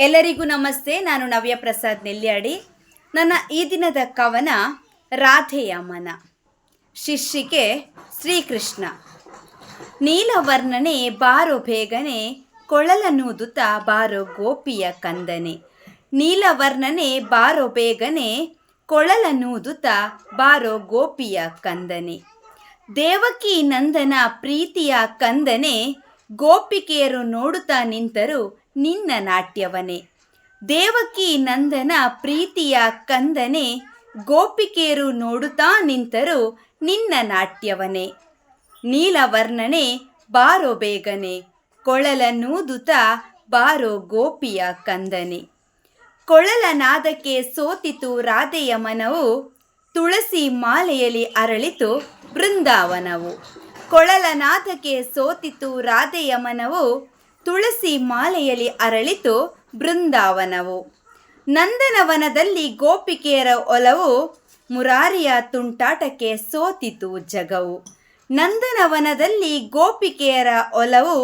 ಎಲ್ಲರಿಗೂ ನಮಸ್ತೆ. ನಾನು ನವ್ಯ ಪ್ರಸಾದ್ ನೆಲ್ಯಾಡಿ ನನ್ನ ಈ ದಿನದ ಕವನ ರಾಧೆಯ ಮನ ಶಿಷ್ಯಿಕೆ ಶ್ರೀಕೃಷ್ಣ. ನೀಲವರ್ಣನೆ ಬಾರೋ ಬೇಗನೆ ಕೊಳಲನೂದುತ್ತ ಬಾರೋ ಗೋಪಿಯ ಕಂದನೆ. ನೀಲವರ್ಣನೆ ಬಾರೋ ಬೇಗನೆ ಕೊಳಲನೂದುತ್ತ ಬಾರೋ ಗೋಪಿಯ ಕಂದನೆ. ದೇವಕಿ ನಂದನ ಪ್ರೀತಿಯ ಕಂದನೆ ಗೋಪಿಕೆಯರು ನೋಡುತ್ತಾ ನಿಂತರು ನಿನ್ನ ನಾಟ್ಯವನೇ. ದೇವಕಿ ನಂದನ ಪ್ರೀತಿಯ ಕಂದನೆ ಗೋಪಿಕೆಯರು ನೋಡುತ್ತಾ ನಿಂತರು ನಿನ್ನ ನಾಟ್ಯವನೇ. ನೀಲವರ್ಣನೆ ಬಾರೋ ಬೇಗನೆ ಕೊಳಲನೂದುತ್ತ ಬಾರೋ ಗೋಪಿಯ ಕಂದನೆ. ಕೊಳಲನಾದಕ್ಕೆ ಸೋತಿತು ರಾಧೆಯ ಮನವು, ತುಳಸಿ ಮಾಲೆಯಲ್ಲಿ ಅರಳಿತು ಬೃಂದಾವನವು. ಕೊಳಲನಾಥಕ್ಕೆ ಸೋತಿತು ರಾಧೆಯ ಮನವು ತುಳಸಿ ಮಾಲೆಯಲ್ಲಿ ಅರಳಿತು ಬೃಂದಾವನವು. ನಂದನವನದಲ್ಲಿ ಗೋಪಿಕೆಯರ ಒಲವು ಮುರಾರಿಯ ತುಂಟಾಟಕ್ಕೆ ಸೋತಿತು ಜಗವು. ನಂದನವನದಲ್ಲಿ ಗೋಪಿಕೆಯರ ಒಲವು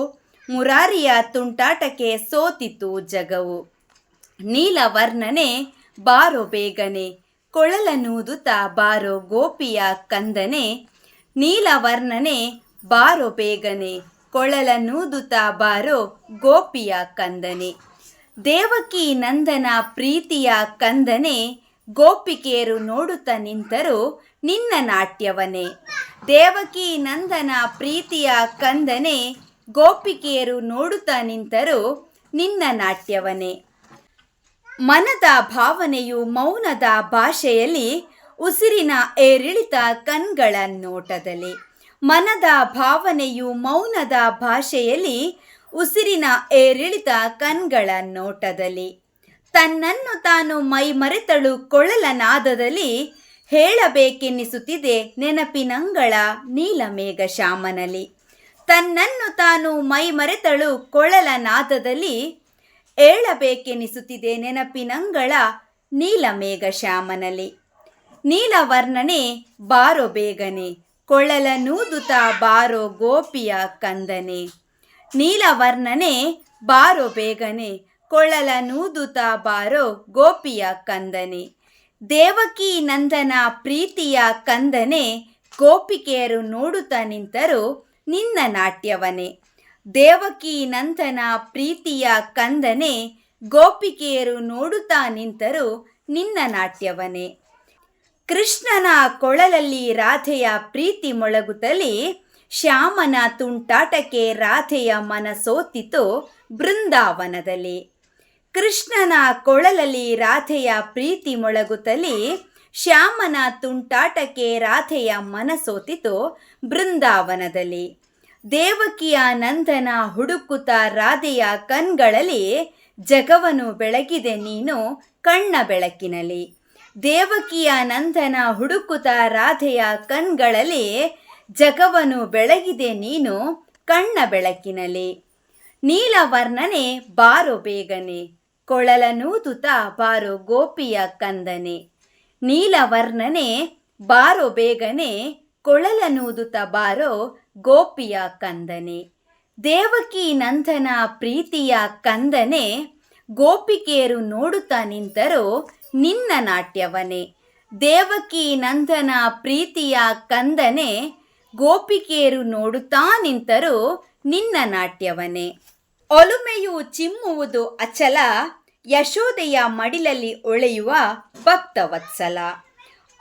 ಮುರಾರಿಯ ತುಂಟಾಟಕ್ಕೆ ಸೋತಿತು ಜಗವು. ನೀಲವರ್ಣನೆ ಬಾರೋ ಬೇಗನೆ ಕೊಳಲನೂದುತ ಬಾರೋ ಗೋಪಿಯ ಕಂದನೆ, ನೀಲವರ್ಣನೆ ಬಾರೋ ಬೇಗನೆ ಕೊಳಲನೂದುತ್ತ ಬಾರೋ ಗೋಪಿಯ ಕಂದನೆ. ದೇವಕಿ ನಂದನ ಪ್ರೀತಿಯ ಕಂದನೆ ಗೋಪಿಕೆಯರು ನೋಡುತ್ತಾ ನಿಂತರು ನಿನ್ನ ನಾಟ್ಯವನೇ. ದೇವಕಿ ನಂದನ ಪ್ರೀತಿಯ ಕಂದನೆ ಗೋಪಿಕೆಯರು ನೋಡುತ್ತಾ ನಿಂತರು ನಿನ್ನ ನಾಟ್ಯವನೇ. ಮನದ ಭಾವನೆಯು ಮೌನದ ಭಾಷೆಯಲ್ಲಿ ಉಸಿರಿನ ಏರಿಳಿತ ಕಣ್ಗಳ ನೋಟದಲ್ಲಿ. ಮನದ ಭಾವನೆಯು ಮೌನದ ಭಾಷೆಯಲ್ಲಿ ಉಸಿರಿನ ಏರಿಳಿತ ಕಣ್ಗಳ ನೋಟದಲ್ಲಿ. ತನ್ನನ್ನು ತಾನು ಮೈ ಮರೆತಳು ಕೊಳಲನಾದದಲ್ಲಿ ಹೇಳಬೇಕೆನ್ನಿಸುತ್ತಿದೆ ನೆನಪಿನಂಗಳ ನೀಲಮೇಘ ಶ್ಯಾಮನಲಿ ತನ್ನನ್ನು ತಾನು ಮೈ ಮರೆತಳು ಕೊಳಲನಾದದಲ್ಲಿ ಹೇಳಬೇಕೆನಿಸುತ್ತಿದೆ ನೆನಪಿನಂಗಳ ನೀಲಮೇಘ ಶ್ಯಾಮನಲ್ಲಿ ನೀಲವರ್ಣನೆ ಬಾರೋ ಬೇಗನೆ. ಕೊಳಲ ನೂದುತ ಬಾರೋ ಗೋಪಿಯ ಕಂದನೆ. ನೀಲವರ್ಣನೆ ಬಾರೋ ಬೇಗನೆ ಕೊಳಲನೂದುತ ಬಾರೋ ಗೋಪಿಯ ಕಂದನೆ. ದೇವಕಿ ನಂದನ ಪ್ರೀತಿಯ ಕಂದನೆ ಗೋಪಿಕೆಯರು ನೋಡುತ್ತಾ ನಿಂತರು ನಿನ್ನ ನಾಟ್ಯವನೇ. ದೇವಕಿ ನಂದನ ಪ್ರೀತಿಯ ಕಂದನೆ ಗೋಪಿಕೆಯರು ನೋಡುತ್ತಾ ನಿಂತರು ನಿನ್ನ ನಾಟ್ಯವನೇ. ಕೃಷ್ಣನ ಕೊಳಲಲ್ಲಿ ರಾಧೆಯ ಪ್ರೀತಿ ಮೊಳಗುತ್ತಲಿ ಶ್ಯಾಮನ ತುಂಟಾಟಕ್ಕೆ ರಾಧೆಯ ಮನಸೋತಿತು ಬೃಂದಾವನದಲ್ಲಿ. ಕೃಷ್ಣನ ಕೊಳಲಲ್ಲಿ ರಾಧೆಯ ಪ್ರೀತಿ ಮೊಳಗುತ್ತಲಿ ಶ್ಯಾಮನ ತುಂಟಾಟಕ್ಕೆ ರಾಧೆಯ ಮನಸೋತಿತು ಬೃಂದಾವನದಲ್ಲಿ. ದೇವಕಿಯ ನಂದನ ಹುಡುಕುತ ರಾಧೆಯ ಕಣ್ಗಳಲ್ಲಿ ಜಗವನು ಬೆಳಗಿದೆ ನೀನು ಕಣ್ಣ ಬೆಳಕಿನಲ್ಲಿ. ದೇವಕಿಯ ನಂದನ ಹುಡುಕುತ ರಾಧೆಯ ಕಣ್ಗಳಲ್ಲಿ ಜಗವನು ಬೆಳಗಿದೆ ನೀನು ಕಣ್ಣ ಬೆಳಕಿನಲ್ಲಿ. ನೀಲವರ್ಣನೆ ಬಾರೋ ಬೇಗನೆ ಕೊಳಲನೂದುತ ಬಾರೋ ಗೋಪಿಯ ಕಂದನೆ. ನೀಲವರ್ಣನೆ ಬಾರೋ ಬೇಗನೆ ಕೊಳಲನೂದುತ ಬಾರೋ ಗೋಪಿಯ ಕಂದನೆ. ದೇವಕಿ ನಂದನ ಪ್ರೀತಿಯ ಕಂದನೆ ಗೋಪಿಕೆಯರು ನೋಡುತ್ತಾ ನಿಂತರು ನಿನ್ನ ನಾಟ್ಯವನೇ. ದೇವಕಿ ನಂದನ ಪ್ರೀತಿಯ ಕಂದನೆ. ಗೋಪಿಕೆಯರು ನೋಡುತ್ತಾ ನಿಂತರು ನಿನ್ನ ನಾಟ್ಯವನೇ. ಒಲುಮೆಯು ಚಿಮ್ಮುವುದು ಅಚಲ. ಯಶೋದೆಯ ಮಡಿಲಲ್ಲಿ ಒಳೆಯುವ ಭಕ್ತವತ್ಸಲ.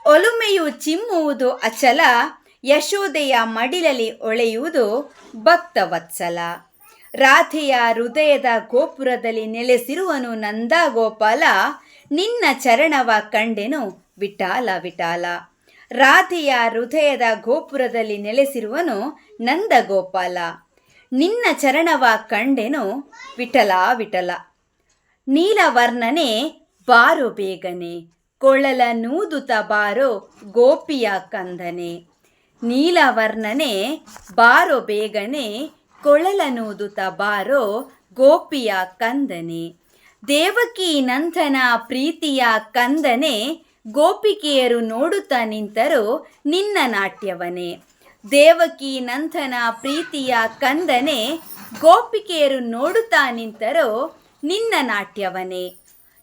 ಒಲುಮೆಯು ಚಿಮ್ಮುವುದು ಅಚಲ. ಯಶೋದೆಯ ಮಡಿಲಲ್ಲಿ ಒಳೆಯುವುದು ಭಕ್ತವತ್ಸಲ. ರಾಧೆಯ ಹೃದಯದ ಗೋಪುರದಲ್ಲಿ ನೆಲೆಸಿರುವನು ನಂದ ಗೋಪಾಲ. ನಿನ್ನ ಚರಣವ ಕಂಡೆನು ವಿಠಾಲ ವಿಠಾಲ. ರಾಧೆಯ ಹೃದಯದ ಗೋಪುರದಲ್ಲಿ ನೆಲೆಸಿರುವನು ನಂದ ಗೋಪಾಲ ನಿನ್ನ ಚರಣವ ಕಂಡೆನು ವಿಠಲ ವಿಠಲ. ನೀಲವರ್ಣನೆ ಬಾರೋ ಬೇಗನೆ, ಕೊಳಲ ನೂದುತ ಬಾರೋ ಗೋಪಿಯ ಕಂದನೆ. ನೀಲವರ್ಣನೆ ಬಾರೋ ಬೇಗನೆ, ಕೊಳಲ ನೂದುತ ಬಾರೋ ಗೋಪಿಯ ಕಂದನೆ. ದೇವಕಿ ನಂದನ ಪ್ರೀತಿಯ ಕಂದನೆ ಗೋಪಿಕೆಯರು ನೋಡುತ್ತಾ ನಿಂತರೋ ನಿನ್ನ ನಾಟ್ಯವನೇ. ದೇವಕಿ ನಂದನ ಪ್ರೀತಿಯ ಕಂದನೆ ಗೋಪಿಕೆಯರು ನೋಡುತ್ತಾ ನಿಂತರೋ ನಿನ್ನ ನಾಟ್ಯವನೇ.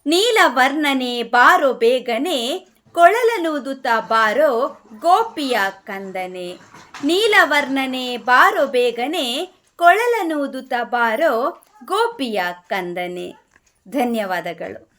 ನೀಲವರ್ಣನೆ ಬಾರೋ ಬೇಗನೆ ಕೊಳಲನೂದುತ್ತ ಬಾರೋ ಗೋಪಿಯ ಕಂದನೆ. ನೀಲವರ್ಣನೆ ಬಾರೋ ಬೇಗನೆ ಕೊಳಲನೂದುತ್ತ ಬಾರೋ ಗೋಪಿಯ ಕಂದನೆ. ಧನ್ಯವಾದಗಳು.